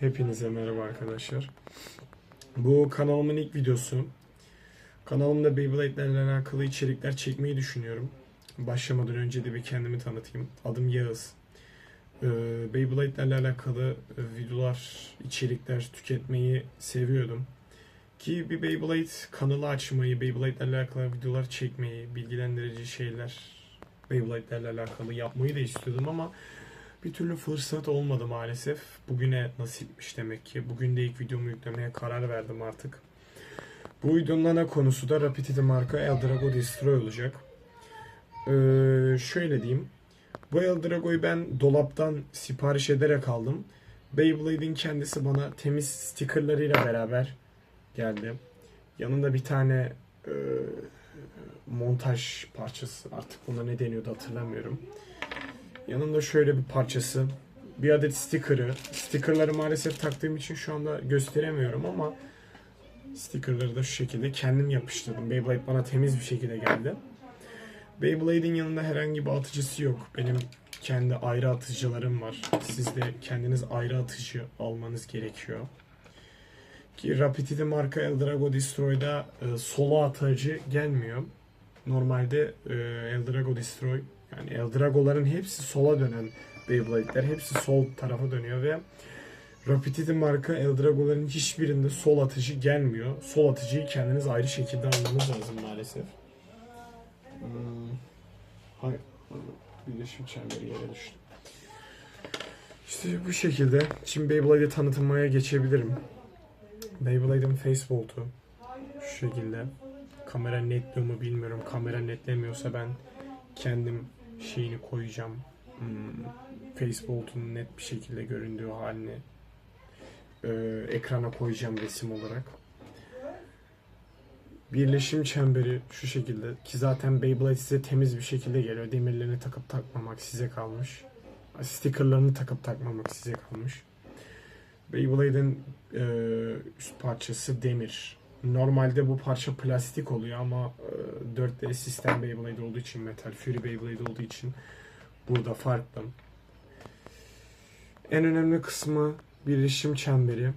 Hepinize merhaba arkadaşlar. Bu kanalımın ilk videosu. Kanalımda Beyblade'lerle alakalı içerikler çekmeyi düşünüyorum. Başlamadan önce de bir kendimi tanıtayım. Adım Yağız. Ee, Beyblade'lerle alakalı e, videolar, içerikler tüketmeyi seviyordum. Ki bir Beyblade kanalı açmayı, Beyblade'lerle alakalı videolar çekmeyi, bilgilendirici şeyler Beyblade'lerle alakalı yapmayı da istiyordum ama bir türlü fırsat olmadı maalesef. Bugüne nasipmiş demek ki. Bugün de ilk videomu yüklemeye karar verdim artık. Bu videonun ana konusu da Rapidity marka Eldrago Destroy olacak. Ee, şöyle diyeyim. Bu Eldrago'yu ben dolaptan sipariş ederek aldım. Beyblade'in kendisi bana temiz stickerlarıyla beraber geldi. Yanında bir tane e, montaj parçası artık buna ne deniyordu hatırlamıyorum. Yanında şöyle bir parçası. Bir adet sticker'ı. Sticker'ları maalesef taktığım için şu anda gösteremiyorum ama sticker'ları da şu şekilde kendim yapıştırdım. Beyblade bana temiz bir şekilde geldi. Beyblade'in yanında herhangi bir atıcısı yok. Benim kendi ayrı atıcılarım var. Siz de kendiniz ayrı atıcı almanız gerekiyor. Ki Rapidity marka Eldrago Destroy'da e, solo atıcı gelmiyor. Normalde e, Eldrago Destroy yani Eldrago'ların hepsi sola dönen Beyblade'ler. Hepsi sol tarafa dönüyor ve Rapidity marka Eldrago'ların hiçbirinde sol atıcı gelmiyor. Sol atıcıyı kendiniz ayrı şekilde almanız lazım maalesef. Hmm. Hayır. Birleşim çemberi yere düştü. İşte bu şekilde. Şimdi Beyblade'i tanıtmaya geçebilirim. Beyblade'in Facebolt'u şu şekilde. Kamera netliyor mu bilmiyorum. Kamera netlemiyorsa ben kendim şeyini koyacağım. Hmm, Facebolt'un net bir şekilde göründüğü halini e, ekrana koyacağım resim olarak. Birleşim çemberi şu şekilde ki zaten Beyblade size temiz bir şekilde geliyor. Demirlerini takıp takmamak size kalmış. Stickerlarını takıp takmamak size kalmış. Beyblade'in e, üst parçası demir. Normalde bu parça plastik oluyor ama e, 4D sistem Beyblade olduğu için metal, Fury Beyblade olduğu için burada farklı. En önemli kısmı birleşim çemberi.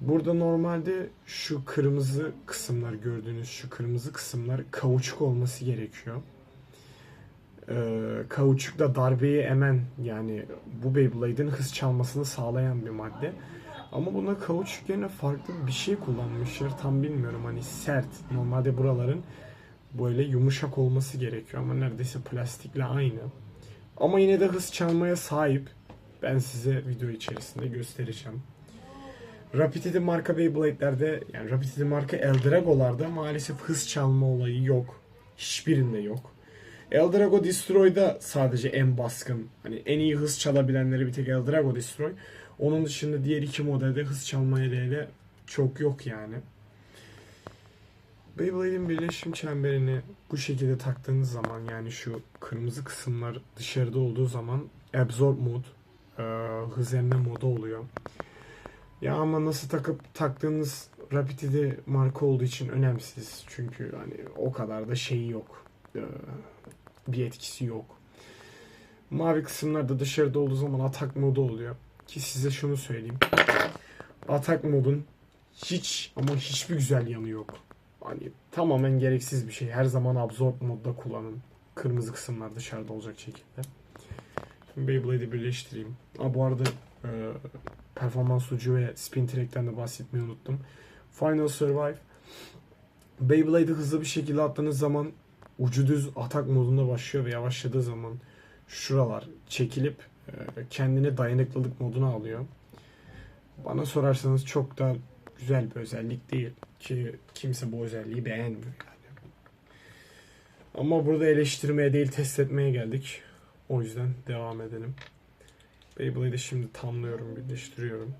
Burada normalde şu kırmızı kısımlar gördüğünüz şu kırmızı kısımlar kauçuk olması gerekiyor. Ee, kauçuk da darbeyi emen yani bu Beyblade'in hız çalmasını sağlayan bir madde. Ama buna kauçuk yerine farklı bir şey kullanmışlar. Tam bilmiyorum hani sert. Normalde buraların böyle yumuşak olması gerekiyor ama neredeyse plastikle aynı. Ama yine de hız çalmaya sahip. Ben size video içerisinde göstereceğim. Rapidity marka Beyblade'lerde yani Rapidity marka Eldrago'larda maalesef hız çalma olayı yok. Hiçbirinde yok. Eldrago Destroy'da sadece en baskın, hani en iyi hız çalabilenleri bir tek Eldrago Destroy. Onun dışında diğer iki modelde hız çalma eleğiyle çok yok yani. Beyblade'in birleşim çemberini bu şekilde taktığınız zaman yani şu kırmızı kısımlar dışarıda olduğu zaman Absorb Mode e, hız emme modu oluyor. Ya ama nasıl takıp taktığınız Rapidity marka olduğu için önemsiz. Çünkü hani o kadar da şeyi yok. E, bir etkisi yok. Mavi kısımlarda dışarıda olduğu zaman atak modu oluyor. Ki size şunu söyleyeyim. Atak modun hiç ama hiçbir güzel yanı yok. Hani tamamen gereksiz bir şey. Her zaman absorb modda kullanın. Kırmızı kısımlar dışarıda olacak şekilde. Şimdi Beyblade'i birleştireyim. Aa, bu arada e, performans ucu ve spin track'ten de bahsetmeyi unuttum. Final Survive Beyblade'i hızlı bir şekilde attığınız zaman ucu düz atak modunda başlıyor ve yavaşladığı zaman şuralar çekilip kendine dayanıklılık moduna alıyor. Bana sorarsanız çok da güzel bir özellik değil ki kimse bu özelliği beğenmiyor yani. Ama burada eleştirmeye değil test etmeye geldik. O yüzden devam edelim. Beyblade'i şimdi tamlıyorum, birleştiriyorum.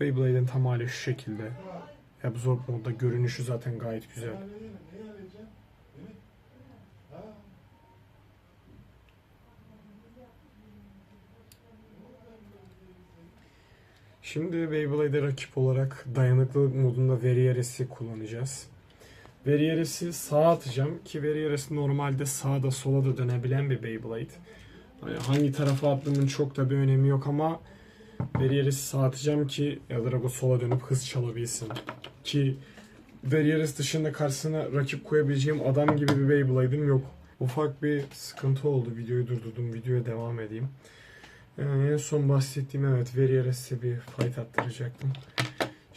Beyblade'in tam hali şu şekilde. Absorb modda görünüşü zaten gayet güzel. Şimdi Beyblade'e rakip olarak dayanıklılık modunda Varieres'i kullanacağız. Verieres'i sağa atacağım ki Verieres normalde sağda sola da dönebilen bir Beyblade. Hani hangi tarafa attığımın çok da bir önemi yok ama Verieres'i atacağım ki Eldrago sola dönüp hız çalabilsin. Ki Verieres dışında karşısına rakip koyabileceğim adam gibi bir Beyblade'im yok. Ufak bir sıkıntı oldu. Videoyu durdurdum. Videoya devam edeyim. Yani en son bahsettiğim evet Verieres'e bir fight attıracaktım.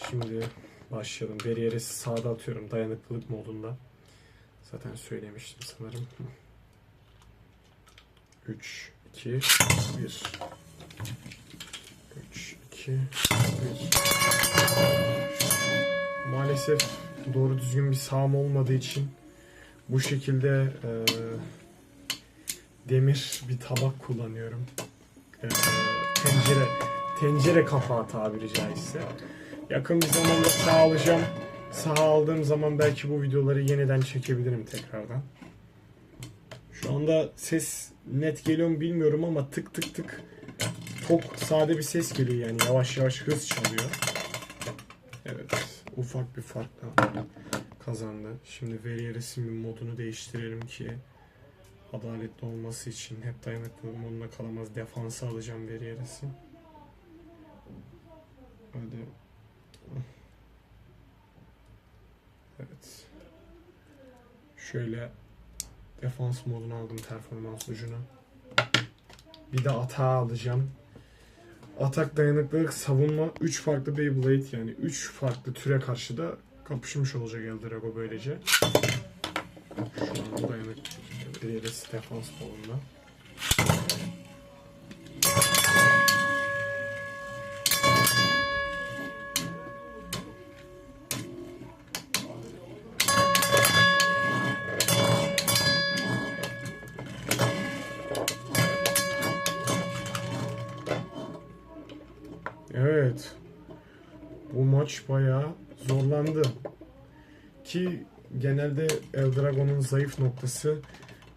Şimdi başlayalım. Verieres'i sağda atıyorum dayanıklılık modunda. Zaten söylemiştim sanırım. 3, 2, 1 3, 2, 1 Maalesef doğru düzgün bir sağım olmadığı için bu şekilde e, demir bir tabak kullanıyorum. E, tencere tencere kapağı tabiri caizse. Yakın bir zamanda sağ alacağım. Sağ aldığım zaman belki bu videoları yeniden çekebilirim tekrardan. Şu anda ses net geliyor mu bilmiyorum ama tık tık tık çok sade bir ses geliyor yani yavaş yavaş hız çalıyor. Evet ufak bir farkla kazandı. Şimdi veri resim modunu değiştirelim ki adaletli olması için hep dayanıklılık modunda kalamaz. Defansa alacağım veri resim. Hadi. Evet. Şöyle defans modunu aldım performans ucuna. Bir de atağı alacağım. Atak dayanıklılık savunma 3 farklı Beyblade yani 3 farklı türe karşı da kapışmış olacak Eldrago böylece. Şu an dayanık Diğeri defans modunda. Maç bayağı zorlandı. Ki genelde Eldragon'un zayıf noktası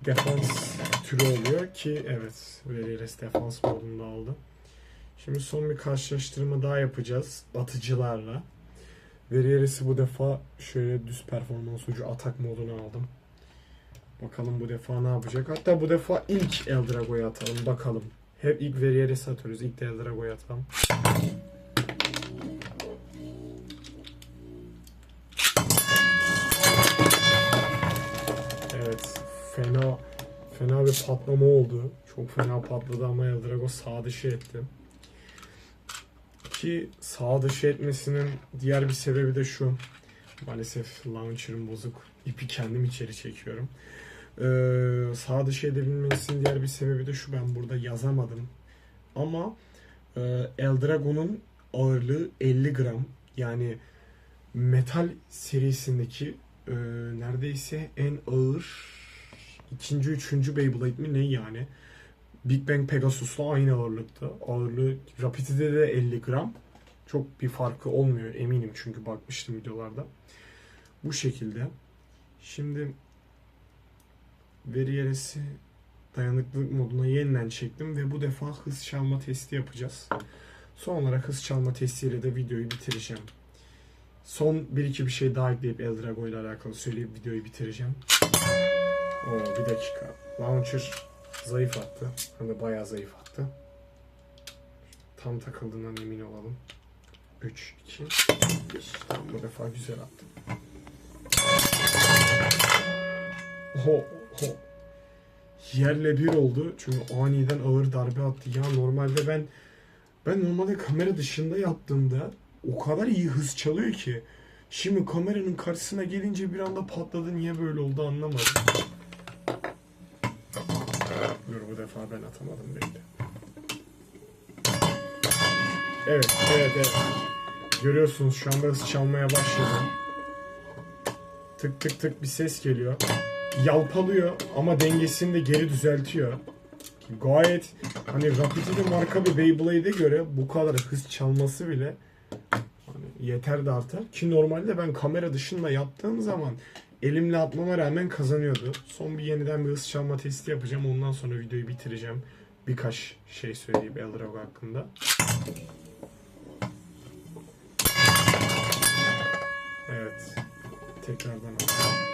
defans türü oluyor ki evet Veriles defans modunda aldı. Şimdi son bir karşılaştırma daha yapacağız atıcılarla. Verieres'i bu defa şöyle düz performans ucu atak moduna aldım. Bakalım bu defa ne yapacak. Hatta bu defa ilk Eldrago'ya atalım bakalım. Hep ilk Verieres'i atıyoruz. İlk de Eldrago'ya atalım. Fena fena bir patlama oldu. Çok fena patladı ama Eldrago sağ dışı etti. Ki sağ dışı etmesinin diğer bir sebebi de şu. Maalesef launcher'ım bozuk. İpi kendim içeri çekiyorum. Ee, sağ dışı edebilmesinin diğer bir sebebi de şu. Ben burada yazamadım. Ama e, Eldrago'nun ağırlığı 50 gram. Yani metal serisindeki e, neredeyse en ağır ikinci, üçüncü Beyblade mi ne yani? Big Bang Pegasus'la aynı ağırlıkta. Ağırlığı Rapidity'de de 50 gram. Çok bir farkı olmuyor eminim çünkü bakmıştım videolarda. Bu şekilde. Şimdi Verieres'i dayanıklılık moduna yeniden çektim ve bu defa hız çalma testi yapacağız. Son olarak hız çalma testiyle de videoyu bitireceğim. Son bir iki bir şey daha ekleyip Eldrago ile alakalı söyleyip videoyu bitireceğim. Oo bir dakika. Launcher zayıf attı. Hem de bayağı zayıf attı. Tam takıldığından emin olalım. 3, 2, 1. Tamam bu defa güzel attı. Oho, oho. Yerle bir oldu. Çünkü aniden ağır darbe attı. Ya normalde ben ben normalde kamera dışında yaptığımda o kadar iyi hız çalıyor ki. Şimdi kameranın karşısına gelince bir anda patladı. Niye böyle oldu anlamadım. Dur bu defa ben atamadım bekle. Evet, evet, evet. Görüyorsunuz şu anda hız çalmaya başladı. Tık tık tık bir ses geliyor. Yalpalıyor ama dengesini de geri düzeltiyor. Gayet hani Rapidity marka bir Beyblade'e göre bu kadar hız çalması bile yeter de artar. Ki normalde ben kamera dışında yaptığım zaman elimle atmama rağmen kazanıyordu. Son bir yeniden bir hız çalma testi yapacağım. Ondan sonra videoyu bitireceğim. Birkaç şey söyleyip Eldrago hakkında. Evet. Tekrardan alalım.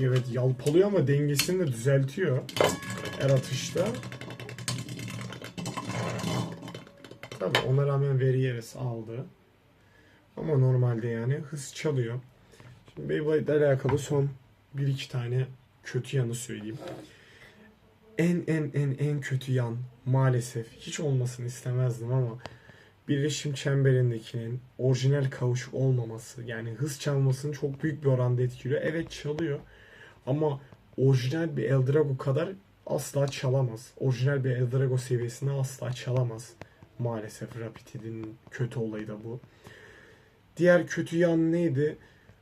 Evet yalpalıyor ama dengesini de düzeltiyor her atışta. Tabi ona rağmen Verieres aldı. Ama normalde yani hız çalıyor. Şimdi Beyblade ile alakalı son bir iki tane kötü yanı söyleyeyim. En en en en kötü yan maalesef hiç olmasını istemezdim ama birleşim çemberindekinin orijinal kavuş olmaması yani hız çalmasını çok büyük bir oranda etkiliyor. Evet çalıyor ama orijinal bir Eldrago kadar asla çalamaz. Orijinal bir Eldrago seviyesinde asla çalamaz. Maalesef Rapid'in kötü olayı da bu. Diğer kötü yan neydi?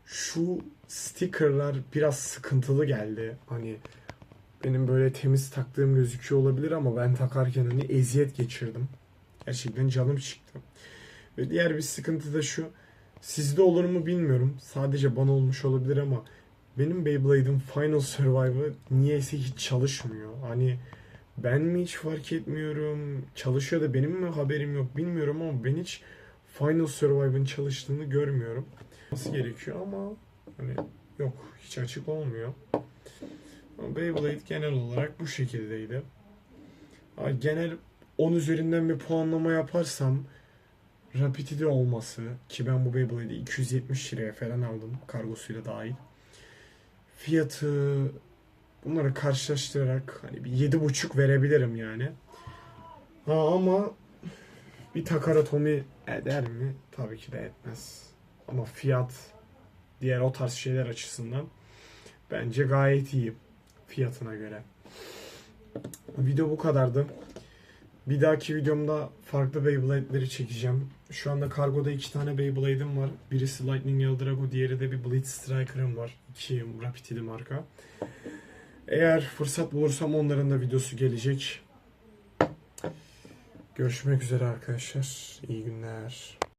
Şu stickerlar biraz sıkıntılı geldi. Hani benim böyle temiz taktığım gözüküyor olabilir ama ben takarken hani eziyet geçirdim. Gerçekten canım çıktı. Ve diğer bir sıkıntı da şu. Sizde olur mu bilmiyorum. Sadece bana olmuş olabilir ama benim Beyblade'in Final Survive'ı niyeyse hiç çalışmıyor. Hani ben mi hiç fark etmiyorum, çalışıyor da benim mi haberim yok bilmiyorum ama ben hiç Final Survive'ın çalıştığını görmüyorum. Nasıl gerekiyor ama hani yok hiç açık olmuyor. Ama Beyblade genel olarak bu şekildeydi. Genel 10 üzerinden bir puanlama yaparsam Rapidity olması ki ben bu Beyblade'i 270 liraya falan aldım kargosuyla dahil. Fiyatı bunları karşılaştırarak hani bir 7.5 verebilirim yani. Ha ama bir Takaratomi eder mi? Tabii ki de etmez. Ama fiyat diğer o tarz şeyler açısından bence gayet iyi fiyatına göre. Video bu kadardı. Bir dahaki videomda farklı Beyblade'leri çekeceğim. Şu anda kargoda iki tane Beyblade'im var. Birisi Lightning Eldrago, diğeri de bir Blitz Striker'ım var. İki Rapidity marka. Eğer fırsat bulursam onların da videosu gelecek. Görüşmek üzere arkadaşlar. İyi günler.